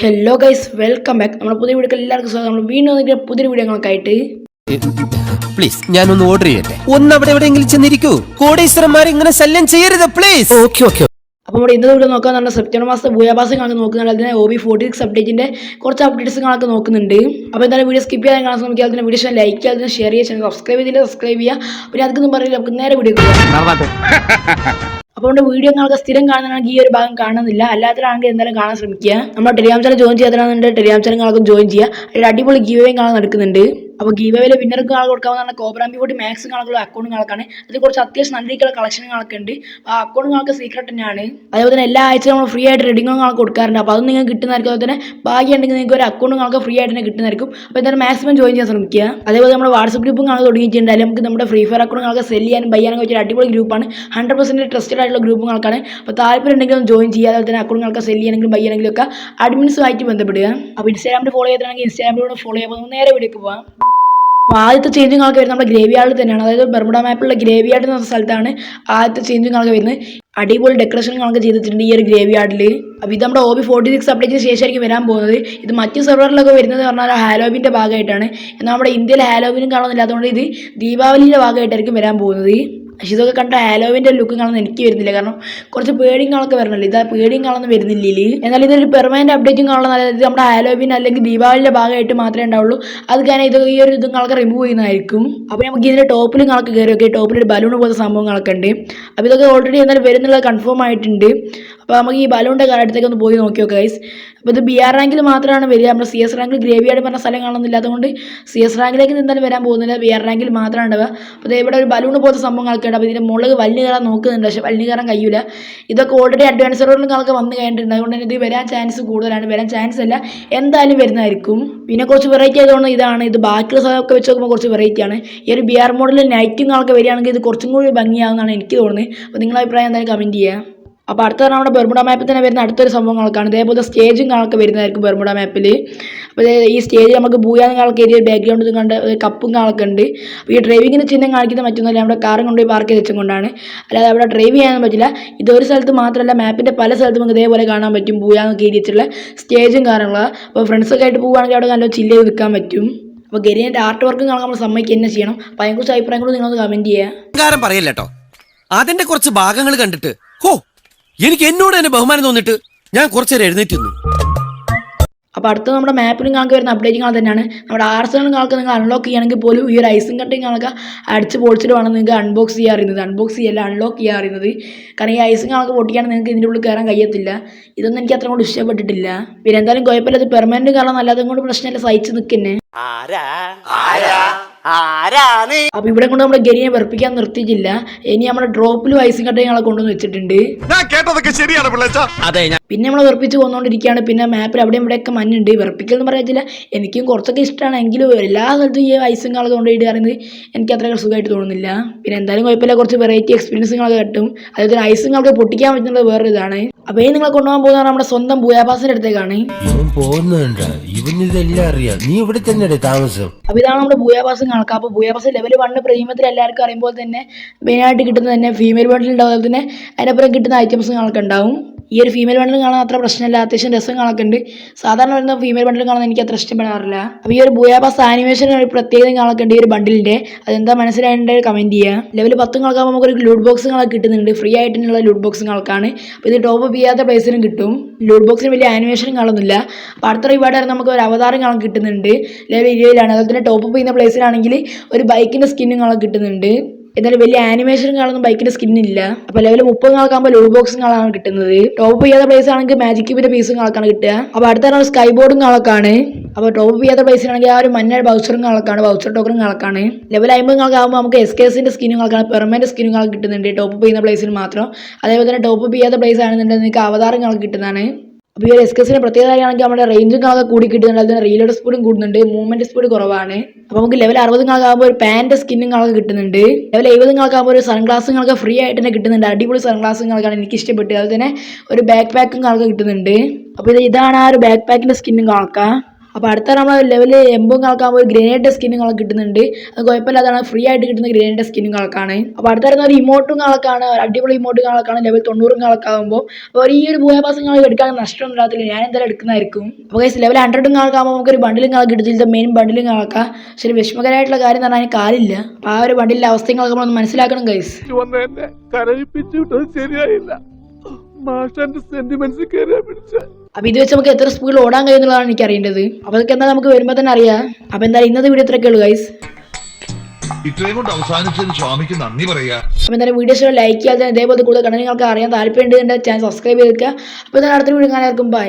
Hello guys welcome back നമ്മൾ പുതിയ video എല്ലാവർക്കും സ്വാഗതം. നമ്മൾ വീണ്ടും വന്നിട്ട് പുതിയ വീഡിയോകളൊക്കെ ആയിട്ട് പ്ലീസ് ഞാനൊന്ന് ഓർഡർ ചെയ്യട്ടെ? ഒന്ന് അവിടെ എവിടെയെങ്കിലും ചെന്നിരിക്കൂ. കോടീശ്വരന്മാരെ ഇങ്ങനെ ശല്യം ചെയ്യരുത് പ്ലീസ് ഓക്കെ ഓക്കെ അപ്പോൾ നമ്മുടെ ഇന്നത്തെ വീഡിയോ നോക്കാൻ പറഞ്ഞാൽ സെപ്റ്റംബർ മാസത്തെ ഭൂയാഭാസം കണക്ക് നോക്കുന്നുണ്ട് അതിന് ഒ ബി ഫോർട്ടി സിക്സ് അപ്ഡേറ്റിന്റെ കുറച്ച് അപ്ഡേറ്റ്സ് കണക്ക് നോക്കുന്നുണ്ട്. അപ്പോൾ എന്തായാലും വീഡിയോ സ്കിപ്പ് ചെയ്യാൻ കാണാൻ ശ്രമിക്കുക. അതിന് വീഡിയോ ലൈക്ക് ചെയ്യുക അതിന് ഷെയർ ചെയ്യുക സബ്സ്ക്രൈബ് ചെയ്തില്ല സബ്സ്ക്രൈബ് ചെയ്യുക. പിന്നെ അതൊന്നും പറയില്ല നമുക്ക് നേരെ വീഡിയോ അപ്പോൾ വീഡിയോ നിങ്ങൾക്ക് സ്ഥിരം കാണുന്നതാണെങ്കിൽ ഈ ഒരു ഭാഗം കാണുന്നില്ല. അല്ലാത്തതാണെങ്കിൽ എന്തായാലും കാണാൻ ശ്രമിക്കുക. നമ്മൾ ടെലിഗ്രാം ചാനൽ ജോയിൻ ചെയ്യാത്തതാണെന്നുണ്ട് ടെലിഗ്രാം ചാനൽ ആൾക്കും ജോയിൻ ചെയ്യുക. ഒരു അടിപൊളി ഗീവേയും കാണാൻ നടക്കുന്നുണ്ട്. അപ്പോൾ ഗീവേയിലെ വിന്നർക്ക് ആൾ കൊടുക്കാവുന്ന കോബ്രാമ്പി കൂടി മാക്സ് കണക്കുള്ള അക്കൗണ്ടുകളൊക്കെയാണ് അതിൽ കുറച്ച് അത്യാവശ്യം നല്ല രീതിയിലുള്ള കളക്ഷനുകളൊക്കെ ഉണ്ട് അപ്പോൾ ആ അക്കൗണ്ട് നിങ്ങൾക്ക് സീക്രട്ട് തന്നെയാണ്. അതേപോലെ തന്നെ എല്ലാ ആഴ്ചയും നമ്മൾ ഫ്രീ ആയിട്ട് റെഡിങ്ങും കണക്ക് കൊടുക്കാറുണ്ട്. അപ്പോൾ അത് നിങ്ങൾക്ക് കിട്ടുന്നതായിരിക്കും. അതുപോലെ തന്നെ ബാക്കി ഉണ്ടെങ്കിൽ നിങ്ങൾക്ക് ഒരു അക്കൗണ്ട് കണക്ക് ഫ്രീ ആയിട്ട് തന്നെ കിട്ടുന്നതായിരിക്കും. അപ്പോൾ എന്തായാലും മാക്സിമം ജോയിൻ ചെയ്യാൻ ശ്രമിക്കുക. അതേപോലെ നമ്മുടെ വാട്സപ്പ് ഗ്രൂപ്പും കണക്ക് തുടങ്ങിയിട്ടുണ്ടായാലും നമുക്ക് നമ്മുടെ ഫ്രീ ഫയർ അക്കൗണ്ട് കണക്ക് സെൽ ചെയ്യാനും ബൈ ചെയ്യാനും ഒരു അടിപൊളി ഗ്രൂപ്പാണ് ഹൺഡ്രഡ് പെർസെന്റ് ട്രസ്റ്റഡ് ആയിട്ടുള്ള ഗ്രൂപ്പുകൾക്കാണ്. അപ്പോൾ താല്പര്യം ഉണ്ടെങ്കിൽ ഒന്ന് ജോയിൻ ചെയ്യുക. അതുപോലെ തന്നെ അക്കൗണ്ട് കണക്ക് സെൽ ചെയ്യണമെങ്കിലും ബൈ ചെയ്യണമെങ്കിലും ഒക്കെ അഡ്മിൻസുമായിട്ട് ബന്ധപ്പെടുക. അപ്പോൾ ഇൻസ്റ്റാഗ്രാമിൽ ഫോളോ ചെയ്തിട്ടുണ്ടെങ്കിൽ ഇൻസ്റ്റാഗ്രാമിലൂടെ ഫോളോ ചെയ്യുമ്പോൾ നേരെ വീട്ടിലേക്ക് പോകാം അപ്പോൾ ആദ്യത്തെ ചേഞ്ചും കണക്ക് വരുന്നത് നമ്മുടെ ഗ്രേവി യാർഡിൽ തന്നെയാണ്. അതായത് ബർമുഡ മാപ്പിലുള്ള ഗ്രേവി യാർഡ് എന്ന സ്ഥലത്താണ് ആദ്യത്തെ ചേഞ്ചും കണക്ക് വരുന്നത്. അടിപൊളി ഡെക്കറേഷൻ കണക്ക് ചെയ്തിട്ടുണ്ട് ഈ ഒരു ഗ്രേവി യാർഡിൽ അപ്പോൾ ഇത് നമ്മുടെ ഒ ബി ഫോർട്ടി സിക്സ് അപ്ഡേറ്റിന് ശേഷമായിരിക്കും വരാൻ പോകുന്നത്. ഇത് മറ്റ് സെർവറിലൊക്കെ വരുന്നത് പറഞ്ഞാൽ ഹാലോവിന്റെ ഭാഗമായിട്ടാണ്. എന്നാൽ നമ്മുടെ ഇന്ത്യയിൽ ഹാലോവിനും കാണുന്നില്ലാത്തതുകൊണ്ട് ഇത് ദീപാവലിയുടെ ഭാഗമായിട്ടായിരിക്കും വരാൻ പോകുന്നത്. പക്ഷെ ഇതൊക്കെ കണ്ട ഹാലോവിന്റെ ലുക്ക് കാണുന്ന എനിക്ക് വരുന്നില്ല. കാരണം കുറച്ച് പേടിയും കാണൊക്കെ വരണല്ലോ. ഇതാ പേടിയും കാണുന്ന വരുന്നില്ല എന്നാൽ ഇതൊരു പെർമനന്റ് അപ്ഡേറ്റും കാണുന്ന അതായത് നമ്മുടെ ഹാലോവിൻ അല്ലെങ്കിൽ ദീപാവലിന്റെ ഭാഗമായിട്ട് മാത്രമേ ഉണ്ടാവുള്ളൂ. അത് കാരണം ഇത് ഈ ഒരു ഇതും കാണൊക്കെ റിമൂവ് ചെയ്യുന്നതായിരിക്കും. അപ്പോൾ നമുക്ക് ഇതിന്റെ ടോപ്പിലും കാണൊക്കെ കയറി ഒക്കെ ടോപ്പിൽ ഒരു ബലൂൺ പോലത്തെ സംഭവങ്ങളൊക്കെ ഉണ്ട്. അപ്പോൾ ഇതൊക്കെ ഓൾറെഡി എന്തായാലും വരുന്നുള്ളത് കൺഫേം ആയിട്ടുണ്ട്. അപ്പോൾ നമുക്ക് ഈ ബലൂണിന്റെ അടുത്തേക്ക് ഒന്ന് പോയി നോക്കി നോക്കാം ഗൈസ് അപ്പോൾ ഇത് ബി ആർ റാങ്കിൽ മാത്രമാണ് വരിക. നമ്മൾ സി എസ് റാങ്കിൽ ഗ്രേവിയാർഡ് പറഞ്ഞ സ്ഥലം കാണുന്നില്ല അതുകൊണ്ട് സി എസ് റാങ്കിലേക്ക് എന്തായാലും വരാൻ പോകുന്നില്ല. ബി ആർ റാങ്കിൽ മാത്രമാണ് ഉണ്ടാവുക അപ്പോൾ ഇവിടെ ഒരു ബലൂൺ പോലത്തെ സംഭവങ്ങളൊക്കെ ഉണ്ട്. അപ്പോൾ ഇതിന്റെ മുളക് വലിഞ്ഞു കയറാൻ നോക്കുന്നുണ്ട്. പക്ഷേ വലിഞ്ഞു കയറാൻ കഴിയില്ല ഇതൊക്കെ ഓൾറെഡി അഡ്വാൻസ് സെർവറിലൊക്കെ വന്ന് കഴിഞ്ഞിട്ടുണ്ട്. അതുകൊണ്ട് തന്നെ ഇത് വരാൻ ചാൻസ് കൂടുതലാണ്. വരാൻ ചാൻസ് അല്ല. എന്തായാലും വരുന്നതായിരിക്കും. പിന്നെ കുറച്ച് വെറൈറ്റി ആയതുകൊണ്ട് ഇതാണ്. ഇത് ബാക്കിയുള്ള സ്ഥലമൊക്കെ വെച്ച് നോക്കുമ്പോൾ കുറച്ച് വെറൈറ്റി ആണ്. ഈ ഒരു ബി ആർ മോഡലിൽ നൈറ്റും ആൾക്ക് വരികയാണെങ്കിൽ ഇത് കുറച്ചും കൂടി ഭംഗിയാവുന്നതാണ് എനിക്ക് തോന്നുന്നത്. അപ്പോൾ നിങ്ങളുടെ അഭിപ്രായം എന്തായാലും കമന്റ് ചെയ്യുക. അപ്പോൾ അടുത്ത തവണ നമ്മുടെ ബെർമുഡ മാപ്പിൽ തന്നെ വരുന്ന അടുത്തൊരു സംഭവങ്ങളൊക്കെയാണ് ഇതേപോലെ സ്റ്റേജും കാണൊക്കെ വരുന്നതായിരിക്കും ബെർമുഡ മാപ്പിൽ അപ്പോൾ ഈ സ്റ്റേജ് നമുക്ക് ഭൂയാന്ന് കാലൊക്കെ എഴുതിയ ബാക്ക്ഗ്രൗണ്ടും കണ്ട് കപ്പും കാണൊക്കെ ഉണ്ട്. അപ്പോൾ ഈ ഡ്രൈവിങ്ങിന് ചിഹ്നം കാണിക്കുന്ന പറ്റുന്നില്ല നമ്മുടെ കാറും കൊണ്ടുപോയി പാർക്ക് ചെയ്ത് വെച്ചുകൊണ്ടാണ് അല്ലാതെ അവിടെ ഡ്രൈവ് ചെയ്യാനൊന്നും പറ്റില്ല. ഇതൊരു സ്ഥലത്ത് മാത്രമല്ല മാപ്പിന്റെ പല സ്ഥലത്തും നമുക്ക് ഇതേപോലെ കാണാൻ പറ്റും ഭൂയാന്നൊക്കെ കീരിച്ചുള്ള സ്റ്റേജും കാര്യങ്ങളും. അപ്പോൾ ഫ്രണ്ട്സൊക്കെ ആയിട്ട് പോവുകയാണെങ്കിൽ അവിടെ നല്ല ചില്ല് നിൽക്കാൻ പറ്റും. അപ്പോൾ ഗരീന്റെ ആർട്ട് വർക്കും കാണാൻ നമ്മൾ സമ്മതിക്കുക തന്നെ ചെയ്യണം. അപ്പോൾ അതിനെക്കുറിച്ച് അഭിപ്രായം കൂടി നിങ്ങളൊന്ന് കമന്റ് അഹങ്കാരം പറയല്ലോ അതിന്റെ കുറച്ച് ഭാഗങ്ങൾ കണ്ടിട്ട് ഹോ എനിക്ക് എന്നോട് തന്നെ ബഹുമാനം തോന്നിട്ട് ഞാൻ കുറച്ചേരം എഴുന്നേറ്റ് അപ്പൊ അപ്പോൾ അടുത്ത നമ്മുടെ മാപ്പിലും കാണുക വരുന്ന അപ്ഡേറ്റിംഗ് കാണാൻ തന്നെയാണ്. നമ്മുടെ ആർസണൽ കാണുക നിങ്ങൾ അൺലോക്ക് ചെയ്യണമെങ്കിൽ പോലും ഈ ഒരു ഐസും കട്ടിങ് കണക്ക് അടിച്ച് പൊളിച്ചിട്ട് വേണം നിങ്ങൾക്ക് അൺബോക്സ് ചെയ്യാൻ അറിയുന്നത് അൺബോക്സ് ചെയ്യല്ല അൺലോക്ക് ചെയ്യാൻ അറിയുന്നത് കാരണം ഈ ഐസും കണക്ക് പൊട്ടിക്കാണെങ്കിൽ നിങ്ങൾക്ക് ഇതിന്റെ ഉള്ളിൽ കയറാൻ കഴിയത്തില്ല. ഇതൊന്നും എനിക്ക് അത്ര കൊണ്ട് ഇഷ്ടപ്പെട്ടിട്ടില്ല. പിന്നെ എന്തായാലും കുഴപ്പമില്ല ഇത് പെർമനന്റ് കാരണം അല്ലാതെ കൊണ്ട് പ്രശ്നമില്ല. സഹിച്ച് നിൽക്കുന്നേ അപ്പോൾ ഇവിടെ കൊണ്ട് നമ്മുടെ ഗരിയെ വെറുപ്പിക്കാൻ നിർത്തിയിട്ടില്ല. ഇനി നമ്മുടെ ഡ്രോപ്പിലും ഐസും കട്ടയും ഞങ്ങളെ കൊണ്ടുവന്ന് വെച്ചിട്ടുണ്ട്. ഞാൻ കേട്ടതൊക്കെ ശരിയാണ് പിള്ളേച്ച. അതെ ഞാൻ പിന്നെ നമ്മൾ വിറപ്പിച്ച് കൊന്നുകൊണ്ടിരിക്കുകയാണ് പിന്നെ മാപ്പിൽ അവിടെ ഇവിടെയൊക്കെ മഞ്ഞുണ്ട്. വിറപ്പിക്കൽ എന്ന് പറയത്തില്ല എനിക്കും കുറച്ചൊക്കെ ഇഷ്ടമാണ് എങ്കിലും എല്ലാ സ്ഥലത്തും ഈ ഐസും കാളൊക്കെ കൊണ്ടുപോയിട്ട് പറയുന്നത് എനിക്ക് അത്ര സുഖമായിട്ട് തോന്നുന്നില്ല. പിന്നെ എന്തായാലും കുഴപ്പമില്ല. കുറച്ച് വെറൈറ്റി എക്സ്പീരിയൻസുകളൊക്കെ കിട്ടും. അതുപോലെ ഐസും കാളൊക്കെ പൊട്ടിക്കാൻ പറ്റുന്നത് വേറൊരു ഇതാണ്. അപ്പോൾ ഈ നിങ്ങൾ കൊണ്ടുപോകാൻ പോകുന്നത് നമ്മുടെ സ്വന്തം ഭൂയാഭാസിന്റെ അടുത്തേക്കാണ്. ഇവൻ പോകുന്നുണ്ട്. ഇവനിതെല്ലാം അറിയാം. നീ ഇവിടെ തന്നെ താമസം? അപ്പോൾ ഇതാണ് നമ്മുടെ ഭൂയാഭാസം കണക്ക്. അപ്പോൾ ഭൂയാഭാസം ലെവൽ വണ്ണ് പ്രീമിയത്തിൽ എല്ലാവർക്കും അറിയുമ്പോൾ തന്നെ മെയിനായിട്ട് കിട്ടുന്നത് തന്നെ ഫീമെയിൽ ബണ്ടിൽ ഉണ്ടാവും. അതുപോലെ തന്നെ അതിനപ്പുറം കിട്ടുന്ന ഐറ്റംസ് കണക്കുണ്ടാവും. ഈ ഒരു ഫീമെയിൽ ബണ്ടിൽ കാണാൻ അത്ര പ്രശ്നമില്ല. അത്യാവശ്യം രസം കണക്ക് ഉണ്ട് സാധാരണ വരുന്ന ഫീമെയിൽ ബണ്ടിൽ കാണാൻ എനിക്ക് അത്ര ഇഷ്ടപ്പെടാറില്ല. അപ്പോൾ ഈ ഒരു ഭൂയാഭാസ് ആനിമേഷൻ ഒരു പ്രത്യേകത കണക്ക് ഉണ്ട് ഈ ഒരു ബണ്ടിലിന്റെ അതെന്താ മനസ്സിലായിട്ട് കമന്റ് ചെയ്യുക ലെവൽ പത്തും കണക്കാകുമ്പോൾ നമുക്കൊരു ലൂട്ട് ബോക്സ് കളൊക്കെ കിട്ടുന്നുണ്ട്. ഫ്രീ ആയിട്ടുള്ള ലൂട്ട് ബോക്സ് കണക്കാണ് അപ്പോൾ ഇത് ടോപ്പ് ചെയ്യാത്ത പ്ലേസിനും കിട്ടും. ലൂട്ട് ബോക്സിന് വലിയ ആനിമേഷൻ കാണുന്നില്ല. അപ്പോൾ അടുത്ത റിവാർഡ് നമുക്ക് ഒരു അവതാരം കാണാൻ കിട്ടുന്നുണ്ട്. ലെവൽ ഇരുപതിലാണ്. അതുപോലെ തന്നെ ടോപ്പ് ചെയ്യുന്ന പ്ലേസിലാണെങ്കിൽ ഒരു ബൈക്കിന്റെ സ്കിന്നും കളൊക്കെ കിട്ടുന്നുണ്ട്. എന്നാലും വലിയ ആനിമേഷൻ കാണുന്ന ബൈക്കിന്റെ സ്കിൻ ഇല്ല. അപ്പോൾ ലെവൽ മുപ്പത് ആൾക്കാകുമ്പോൾ ലൂട്ട് ബോക്സും കാണാൻ കിട്ടുന്നത്. ടോപ്പ് ചെയ്യാത്ത പ്ലേസ് ആണെങ്കിൽ മാജിക് ക്യൂബിന്റെ പീസും കാണാൻ കിട്ടുക. അപ്പോൾ അടുത്ത സ്കൈ ബോർഡും കാണാക്കാണ് അപ്പോൾ ടോപ്പ് ചെയ്യാത്ത പ്ലേസിലാണെങ്കിൽ ആ ഒരു മഞ്ഞ ബൗച്ചറും കാണാക്കാണ് ബൗസർ ടോക്കറും കാണാക്കാണ് ലെവൽ അമ്പത് കാണാകുമ്പോൾ നമുക്ക് എസ് കെ എസിന്റെ സ്കിന്നും കാണാൻ പെർമനന്റ് സ്കിന്നും കാണാൻ കിട്ടുന്നുണ്ട്. ടോപ്പ് ചെയ്യുന്ന പ്ലേസിൽ മാത്രം. അതേപോലെ തന്നെ ടോപ്പ് ചെയ്യാത്ത പ്ലേസ് ആണെന്നുണ്ടെങ്കിൽ നിങ്ങൾക്ക് അവതാരം കാണാൻ കിട്ടുന്നതാണ്. അപ്പോൾ ഈ ഒരു എസ്കസിന് പ്രത്യേകത ആണെങ്കിൽ നമ്മുടെ റേഞ്ചും കാകെ കൂടി കിട്ടുന്നുണ്ട് അതിന് റീലോഡ് സ്പീഡും കൂടുന്നുണ്ട്. മൂവ്മെന്റ് സ്പീഡ് കുറവാണ്. അപ്പോൾ നമുക്ക് ലെവൽ അറുപത് കണക്കാകുമ്പോൾ ഒരു പാന്റെ സ്കിന്നും കിട്ടുന്നുണ്ട്. ലെവൽ എഴുപത് കണക്കാകുമ്പോൾ ഒരു സൺഗ്ലാസും കണക്ക് ഫ്രീ ആയിട്ട് തന്നെ കിട്ടുന്നുണ്ട്. അടിപൊളി സൺഗ്ലാസും കണക്കാണ് എനിക്ക് ഇഷ്ടപ്പെട്ടത് അതുപോലെ തന്നെ ഒരു ബാക്ക് പാക്കും കിട്ടുന്നുണ്ട്. അപ്പോൾ ഇത് ഇതാണ് ആ ഒരു ബാക്ക് പാക്കിന്റെ സ്കിന്നും കണക്കാം അപ്പോൾ അടുത്ത നമ്മൾ ലെവൽ എംബും കളക്കാകുമ്പോൾ ഒരു ഗ്രനേഡ് സ്കിന്നും കളക്ക് കിട്ടുന്നുണ്ട്. അത് കുഴപ്പമില്ലാതാണ്. ഫ്രീ ആയിട്ട് കിട്ടുന്ന ഗ്രനേഡ് സ്കിന്നും കളക്കാണ് അപ്പോൾ അടുത്ത വരുന്ന ഒരു ഇമോട്ടും കളക്കാണ് അടിപൊളി ഇമോട്ടും കളക്കാണ് ലെവൽ തൊണ്ണൂറും കളക്കാകുമ്പോൾ അപ്പോൾ ഈ ഒരു ഭൂയ പാസം കളക്ക് എടുക്കാൻ നഷ്ടമൊന്നും ഇല്ലാത്തില്ല ഞാൻ എന്തായാലും എടുക്കുന്നതായിരിക്കും. അപ്പോൾ ഗൈസ് ലെവൽ ഹൺഡ്രഡും കളക്കാകുമ്പോൾ നമുക്ക് ഒരു ബണ്ടിലും കളക്ക് കിട്ടുന്നില്ല മെയിൻ ബണ്ടിലും കളക്കാം ശരി വിഷമകരമായിട്ടുള്ള കാര്യം എന്ന് പറഞ്ഞാൽ കാലില്ല. അപ്പോൾ ആ ഒരു ബണ്ടിലെ അവസ്ഥയും കളക്കുമ്പോൾ നമ്മളൊന്ന് മനസ്സിലാക്കണം ഗൈസ് ശരിയായില്ല. സെന്റിമെന്റ്സ് അപ്പോൾ ഇത് വെച്ച് നമുക്ക് എത്ര സ്പീഡിൽ ഓടാൻ കഴിയുന്നുള്ളതാണ് എനിക്ക് അറിയേണ്ടത്. അപ്പോൾ അതൊക്കെ എന്താ നമുക്ക് വരുമ്പോൾ തന്നെ അറിയാം. അപ്പോൾ എന്തായാലും ഇന്നത്തെ വീഡിയോ ഇത്രയൊക്കെ ഉള്ളൂ ഗൈസ് ഇത്രയും കൊണ്ട് അവസാനിച്ചതിന് സ്വാമിക്ക് നന്ദി പറയാ. അപ്പോൾ എന്തായാലും വീഡിയോസ് ലൈക്ക് ചെയ്യാതെ ഇതേപോലെ കൂടുതൽ കണ്ടെങ്കിൽ നിങ്ങൾക്ക് അറിയാൻ താല്പര്യം ഉണ്ടെങ്കിൽ ചാനൽ സബ്സ്ക്രൈബ് ചെയ്തിരിക്കുക അപ്പൊ അപ്പോൾ അടുത്ത വീഡിയോ കാണാൻ ബൈ